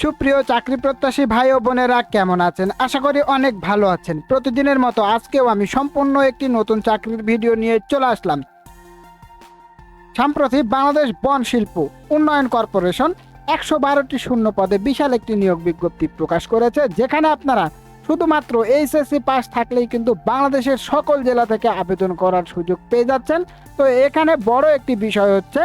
সুপ্রিয় চাকরি প্রত্যাশী ভাই ও বোনেরা, কেমন আছেন? আশা করি অনেক ভালো আছেন। প্রতিদিনের মতো আজকেও আমি সম্পূর্ণ একটি নতুন চাকরির ভিডিও নিয়ে চলে আসলাম। সম্প্রতি বাংলাদেশ বন শিল্প উন্নয়ন কর্পোরেশন একশো বারোটি শূন্য পদে বিশাল একটি নিয়োগ বিজ্ঞপ্তি প্রকাশ করেছে, যেখানে আপনারা শুধুমাত্র এইচএসসি পাস থাকলেই কিন্তু বাংলাদেশের সকল জেলা থেকে আবেদন করার সুযোগ পেয়ে যাচ্ছেন। তো এখানে বড় একটি বিষয় হচ্ছে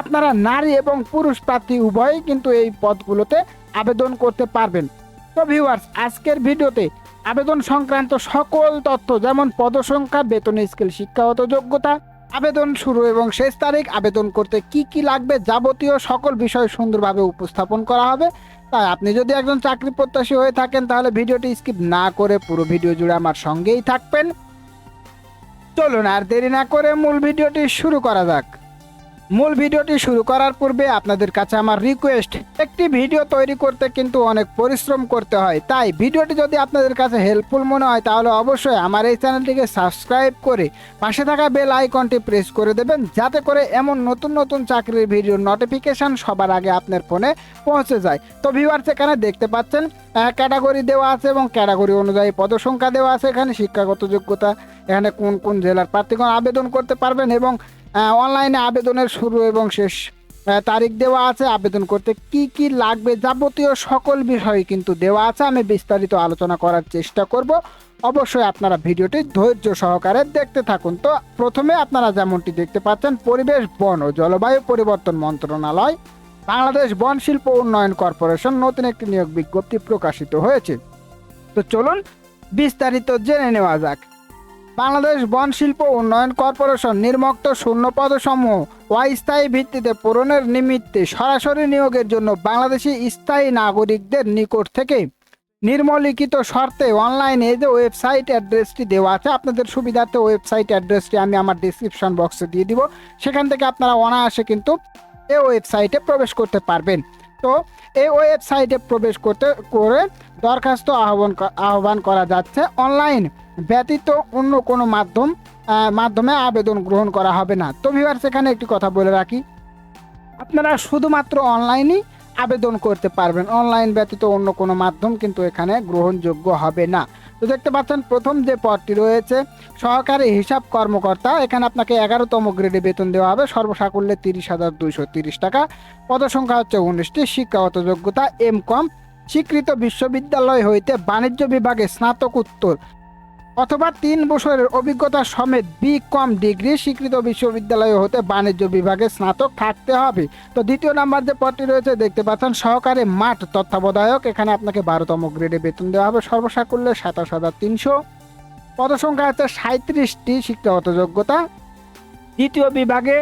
আপনারা নারী এবং পুরুষ প্রার্থী উভয়ই কিন্তু এই পদগুলোতে আবেদন করতে পারবেন। তো ভিউয়ার্স আজকের ভিডিওতে আবেদন সংক্রান্ত সকল তথ্য যেমন পদসংখ্যা, বেতন, স্কেল, শিক্ষাগত যোগ্যতা, আবেদন শুরু এবং শেষ তারিখ, আবেদন করতে কি কি লাগবে যাবতীয় সকল বিষয় সুন্দরভাবে উপস্থাপন করা হবে। তাই আপনি যদি একজন চাকরি প্রত্যাশী হয়ে থাকেন, তাহলে ভিডিওটি স্কিপ না করে পুরো ভিডিও জুড়ে আমার সঙ্গেই থাকবেন। চলুন আর দেরি না করে মূল ভিডিওটি শুরু করা যাক। মূল ভিডিওটি শুরু করার পূর্বে আপনাদের কাছে আমার রিকোয়েস্ট একটি ভিডিও তৈরি করতে কিন্তু অনেক পরিশ্রম করতে হয়। তাই ভিডিওটি যদি আপনাদের কাছে হেল্পফুল মনে হয়, তাহলে অবশ্যই আমার এই চ্যানেলটিকে সাবস্ক্রাইব করে পাশে থাকা বেল আইকনটি প্রেস করে দেবেন, যাতে করে এমন নতুন নতুন চাকরির ভিডিওর নোটিফিকেশন সবার আগে আপনার ফোনে পৌঁছে যায়। তো ভিউয়ার্স এখানে দেখতে পাচ্ছেন ক্যাটাগরি দেওয়া আছে এবং ক্যাটাগরি অনুযায়ী পদসংখ্যা দেওয়া আছে এখানে শিক্ষাগত যোগ্যতা, এখানে কোন কোন জেলার প্রার্থীগণ আবেদন করতে পারবেন এবং অনলাইনে আবেদনের শুরু এবং শেষ তারিখ দেওয়া আছে। আবেদন করতে কি কি লাগবে যাবতীয় সকল বিষয় কিন্তু দেওয়া আছে। আমি বিস্তারিত আলোচনা করার চেষ্টা করব। অবশ্যই আপনারা ভিডিওটি ধৈর্য সহকারে দেখতে থাকুন। তো প্রথমে আপনারা যেমনটি দেখতে পাচ্ছেন, পরিবেশ, বন ও জলবায়ু পরিবর্তন মন্ত্রণালয়, বাংলাদেশ বন শিল্প উন্নয়ন কর্পোরেশন নতুন একটি নিয়োগ বিজ্ঞপ্তি প্রকাশিত হয়েছে। তো চলুন বিস্তারিত জেনে নেওয়া যাক। বাংলাদেশ বন শিল্প উন্নয়ন কর্পোরেশন নির্মক্ত শূন্য পদসমূহ অস্থায়ী ভিত্তিতে পূরণের নিমিত্তে সরাসরি নিয়োগের জন্য বাংলাদেশি স্থায়ী নাগরিকদের নিকট থেকে নির্মলিখিত শর্তে অনলাইনে যে ওয়েবসাইট অ্যাড্রেসটি দেওয়া আছে, আপনাদের সুবিধার্থে ওয়েবসাইট অ্যাড্রেসটি আমি আমার ডিসক্রিপশন বক্সে দিয়ে দিব। সেখান থেকে আপনারা অনায়াসে কিন্তু এই ওয়েবসাইটে প্রবেশ করতে পারবেন। তো এই ওয়েবসাইটে প্রবেশ করতে, করে দরখাস্ত আহ্বান আহ্বান করা যাচ্ছে। অনলাইন ব্যতীত অন্য কোনো মাধ্যম মাধ্যমে আবেদন গ্রহণ করা হবে না। তো ভিউয়ার্স সেখানে একটি কথা বলে রাখি। আপনারা শুধুমাত্র অনলাইনেই আবেদন করতে পারবেন। অনলাইন ব্যতীত অন্য কোনো মাধ্যম কিন্তু এখানে গ্রহণযোগ্য হবে না। তো দেখতে পাচ্ছেন, প্রথম যে পদটি রয়েছে, সহকারী হিসাব কর্মকর্তা, এখানে আপনাকে এগারোতম গ্রেডে বেতন দেওয়া হবে, সর্বসাকুল্যে তিরিশ হাজার দুইশো তিরিশ টাকা। পদসংখ্যা হচ্ছে উনিশটি, শিক্ষাগত যোগ্যতা, এম কম। স্বীকৃত বিশ্ববিদ্যালয় হইতে বাণিজ্য বিভাগে স্নাতকোত্তর অথবা তিন বছরের অভিজ্ঞতা সমেত বি কম ডিগ্রি স্বীকৃত বিশ্ববিদ্যালয় হতে বাণিজ্য বিভাগে স্নাতক থাকতে হবে। তো দ্বিতীয় নাম্বার যে পদটি রয়েছে, দেখতে পাচ্ছেন সহকারে মাঠ তত্ত্বাবধায়ক। এখানে আপনাকে বারোতম গ্রেডে বেতন দেওয়া হবে সর্বসাকুল্যে সাতাশ হাজার তিনশো। পদসংখ্যা হচ্ছে সাঁত্রিশটি শিক্ষাগত যোগ্যতা। দ্বিতীয় বিভাগে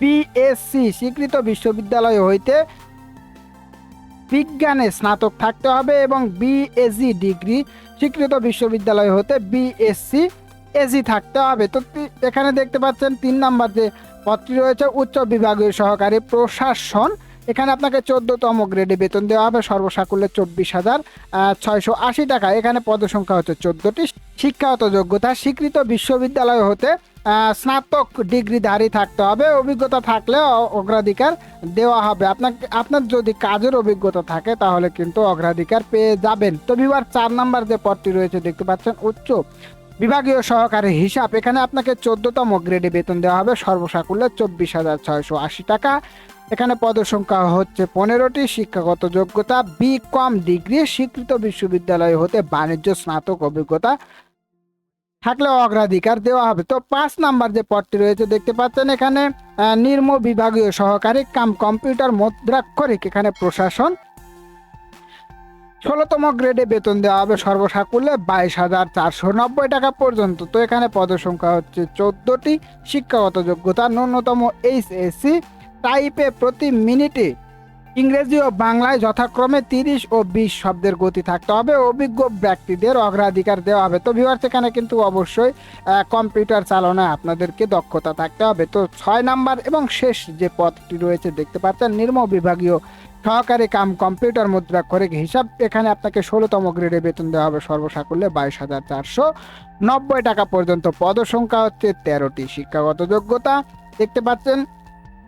পিএসসি স্বীকৃত বিশ্ববিদ্যালয় হইতে বিজ্ঞানে স্নাতক থাকতে হবে এবং বিএসি ডিগ্রি স্বীকৃত বিশ্ববিদ্যালয় হতে বিএসসি এসি থাকতে হবে। তো এখানে দেখতে পাচ্ছেন তিন নাম্বার যে পদটি রয়েছে, উচ্চ বিভাগীয় সহকারী প্রশাসন। এখানে আপনাকে চোদ্দতম গ্রেডে বেতন দেওয়া হবে, সর্বসাকুল্যে চব্বিশ হাজার ছয়শো আশি টাকা। এখানে পদসংখ্যা হচ্ছে চোদ্দটি। শিক্ষাগত যোগ্যতা, স্বীকৃত বিশ্ববিদ্যালয় হতে স্নাতক ডিগ্রিধারী থাকতে হবে। অভিজ্ঞতা থাকলে অগ্রাধিকার দেওয়া হবে। আপনাকে, আপনার যদি কাজের অভিজ্ঞতা থাকে, তাহলে কিন্তু অগ্রাধিকার পেয়ে যাবেন। তো বিবার চার নাম্বার যে পদটি রয়েছে, দেখতে পাচ্ছেন উচ্চ বিভাগীয় সহকারী হিসাব। এখানে আপনাকে চোদ্দতম গ্রেডে বেতন দেওয়া হবে, সর্বসাকুল্যে চব্বিশ হাজার, ছয়শো আশি টাকা। এখানে পদসংখ্যা হচ্ছে পনেরোটি, শিক্ষাগত যোগ্যতা বি কম ডিগ্রি স্বীকৃত বিশ্ববিদ্যালয় হতে বাণিজ্য, স্নাতক অভিজ্ঞতা থাকলে অগ্রাধিকার দেওয়া হবে। তো পাঁচ নাম্বার যে পদটি রয়েছে, দেখতে পাচ্ছেন এখানে নির্ম বিভাগীয় সহকারী কাম কম্পিউটার মুদ্রাক্ষরিক, এখানে প্রশাসন। ষোলোতম গ্রেডে বেতন দেওয়া হবে সর্বসাকুল্যে বাইশ হাজার চারশো নব্বই টাকা পর্যন্ত। তো এখানে পদসংখ্যা হচ্ছে চোদ্দটি, শিক্ষাগত যোগ্যতা ন্যূনতম এইচ এসসি টাইপে প্রতি মিনিটে ইংরেজি ও বাংলায় যথাক্রমে তিরিশ ও বিশ শব্দের গতি থাকতে হবে। অভিজ্ঞ ব্যক্তিদের অগ্রাধিকার দেওয়া হবে। তো ভিউয়ার্স এখানে কিন্তু অবশ্যই কম্পিউটার চালনায় আপনাদেরকে দক্ষতা থাকতে হবে। তো ছয় নাম্বার এবং শেষ যে পদটি রয়েছে, দেখতে পাচ্ছেন, নির্ম বিভাগীয় সহকারী কাম কম্পিউটার মুদ্রাক্ষরিক হিসাব। এখানে আপনাকে ষোলোতম গ্রেডে বেতন দেওয়া হবে সর্বসাকুল্যে বাইশ হাজার চারশো নব্বই টাকা পর্যন্ত। পদসংখ্যা হচ্ছে তেরোটি শিক্ষাগত যোগ্যতা। দেখতে পাচ্ছেন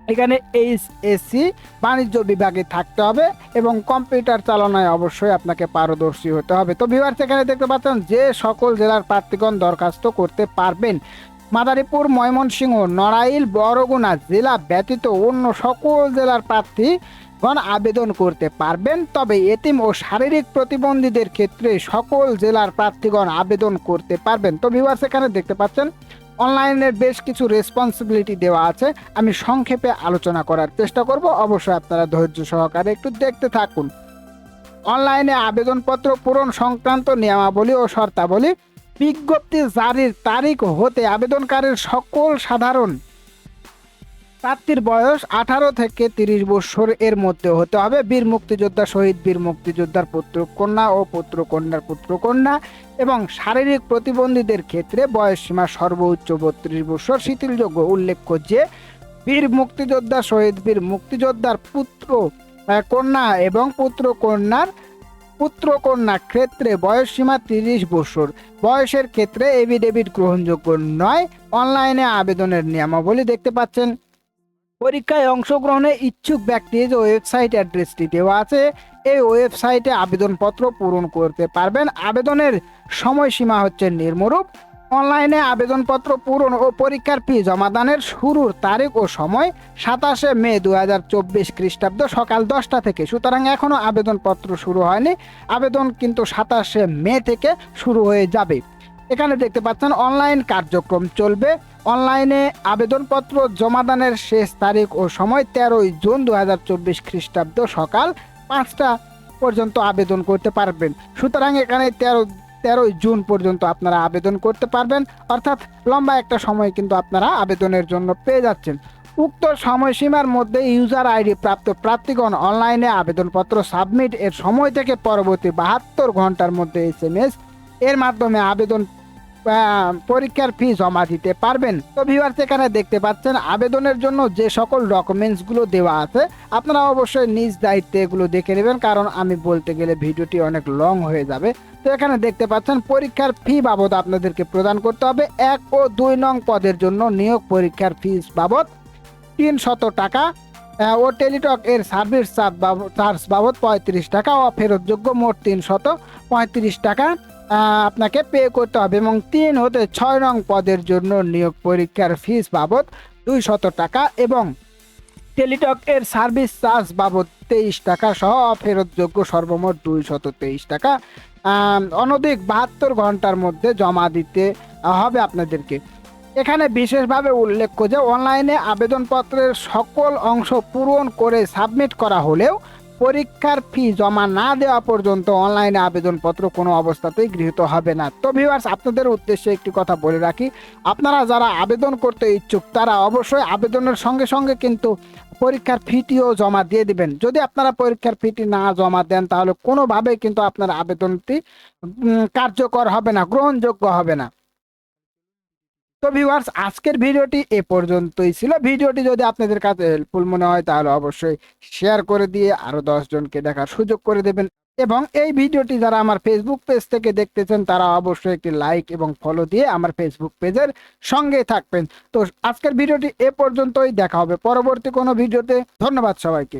এখানে এইচএসসি বাণিজ্য বিভাগে থাকতে হবে এবং কম্পিউটার চালনায় অবশ্যই আপনাকে পারদর্শী হতে হবে। তো বিভার সেখানে দেখতে পাচ্ছেন যে সকল জেলার প্রার্থীগণ দরখাস্ত করতে পারবেন। মাদারীপুর, ময়মনসিংহ, নড়াইল, বরগুনা জেলা ব্যতীত অন্য সকল জেলার প্রার্থীগণ আবেদন করতে পারবেন। তবে এতিম ও শারীরিক প্রতিবন্ধীদের ক্ষেত্রে সকল জেলার প্রার্থীগণ আবেদন করতে পারবেন। তো বিভার সেখানে দেখতে পাচ্ছেন অনলাইনের বেশ কিছু রেসপন্সিবিলিটি দেওয়া আছে। আমি সংক্ষেপে আলোচনা করার চেষ্টা করব। অবশ্যই আপনারা ধৈর্য সহকারে একটু দেখতে থাকুন। অনলাইনে আবেদনপত্র পূরণ সংক্রান্ত নিয়মাবলী ও শর্তাবলী বিজ্ঞপ্তি জারির তারিখ হতে আবেদনকারীর সকল সাধারণ প্রার্থীর বয়স আঠারো থেকে তিরিশ বছর এর মধ্যে হতে হবে। বীর মুক্তিযোদ্ধা শহীদ বীর মুক্তিযোদ্ধার পুত্র কন্যা ও পুত্র কন্যার পুত্র কন্যা এবং শারীরিক প্রতিবন্ধীদের ক্ষেত্রে বয়স সীমা সর্বোচ্চ বত্রিশ বছর। শিথিলযোগ্য উল্লেখ্য যে, বীর মুক্তিযোদ্ধা শহীদ বীর মুক্তিযোদ্ধার পুত্র কন্যা এবং পুত্র কন্যার পুত্র কন্যা ক্ষেত্রে বয়স সীমা তিরিশ বছর। বয়সের ক্ষেত্রে এভিডেভিট গ্রহণযোগ্য নয়। অনলাইনে আবেদনের নিয়মাবলী দেখতে পাচ্ছেন। পরীক্ষায় অংশগ্রহণে ইচ্ছুক ব্যক্তির যে ওয়েবসাইট অ্যাড্রেসটি দেওয়া আছে, এই ওয়েবসাইটে আবেদনপত্র পূরণ করতে পারবেন। আবেদনের সময়সীমা হচ্ছে নির্মরূপ। অনলাইনে আবেদনপত্র পূরণ ও পরীক্ষার ফি জমাদানের শুরুর তারিখ ও সময় সাতাশে মে দু হাজার চব্বিশ খ্রিস্টাব্দ সকাল দশটা থেকে। সুতরাং এখনও আবেদনপত্র শুরু হয়নি। আবেদন কিন্তু সাতাশে মে থেকে শুরু হয়ে যাবে। এখানে দেখতে পাচ্ছেন অনলাইন কার্যক্রম চলবে। অনলাইনে আবেদনপত্র, জমাদানের শেষ তারিখ ও সময় তেরোই জুন দু হাজার চব্বিশ খ্রিস্টাব্দ সকাল পাঁচটা পর্যন্ত আবেদন করতে পারবেন। সুতরাং এখানে তেরো, তেরোই জুন পর্যন্ত আপনারা আবেদন করতে পারবেন। অর্থাৎ লম্বা একটা সময় কিন্তু আপনারা আবেদনের জন্য পেয়ে যাচ্ছেন। উক্ত সময়সীমার মধ্যে ইউজার আইডি প্রাপ্ত প্রার্থীগণ অনলাইনে আবেদনপত্র সাবমিট এর সময় থেকে পরবর্তী বাহাত্তর ঘণ্টার মধ্যে এম এস এর মাধ্যমে আবেদন পরীক্ষার ফি জমা দিতে পারবেন। তো ভিউয়ার্স এখানে দেখতে পাচ্ছেন, আবেদনের জন্য যে সকল ডকুমেন্টসগুলো দেওয়া আছে, আপনারা অবশ্যই নিজ দায়িত্বে এগুলো দেখে নেবেন, কারণ আমি বলতে গেলে ভিডিওটি অনেক লং হয়ে যাবে। তো এখানে দেখতে পাচ্ছেন, পরীক্ষার ফি বাবদ আপনাদেরকে প্রদান করতে হবে। এক ও দুই নং পদের জন্য নিয়োগ পরীক্ষার ফিস বাবদ তিন শত টাকা ও টেলিটক এর সার্ভিস চার্জ বাবদ পঁয়ত্রিশ টাকা, ও ফেরতযোগ্য মোট তিন শত পঁয়ত্রিশ টাকা। আপনাকে পে করতে হবে এবং তিন হতে ছয় নং পদের জন্য নিয়োগ পরীক্ষার ফিস বাবদ দুই শত টাকা এবং টেলিটক এর সার্ভিস চার্জ বাবদ তেইশ টাকা সহ ফেরতযোগ্য সর্বমোট দুই শত তেইশ টাকা। অনধিক বাহাত্তর ঘণ্টার মধ্যে জমা দিতে হবে আপনাদেরকে। এখানে বিশেষভাবে উল্লেখ্য যে অনলাইনে আবেদনপত্রের সকল অংশ পূরণ করে সাবমিট করা হলেও পরীক্ষার ফি জমা না দেওয়া পর্যন্ত অনলাইনে আবেদনপত্র কোনো অবস্থাতেই গৃহীত হবে না। তো ভিউয়ার্স আপনাদের উদ্দেশ্যে একটি কথা বলে রাখি। আপনারা যারা আবেদন করতে ইচ্ছুক, তারা অবশ্যই আবেদনের সঙ্গে সঙ্গে কিন্তু পরীক্ষার ফিটিও জমা দিয়ে দিবেন। যদি আপনারা পরীক্ষার ফিটি না জমা দেন, তাহলে কোনোভাবে কিন্তু আপনার আবেদনটি কার্যকর হবে না, গ্রহণযোগ্য হবে না। তো ভিউয়ার্স আজকের ভিডিওটি এ পর্যন্তই ছিল। ভিডিওটি যদি আপনাদের কাছে হেল্পফুল মনে হয়, তাহলে অবশ্যই শেয়ার করে দিয়ে আরও দশ জনকে দেখার সুযোগ করে দেবেন। এবং এই ভিডিওটি যারা আমার ফেসবুক পেজ থেকে দেখতেছেন, তারা অবশ্যই একটি লাইক এবং ফলো দিয়ে আমার ফেসবুক পেজের সঙ্গে থাকবেন। তো আজকের ভিডিওটি এ পর্যন্তই। দেখা হবে পরবর্তী কোনো ভিডিওতে। ধন্যবাদ সবাইকে।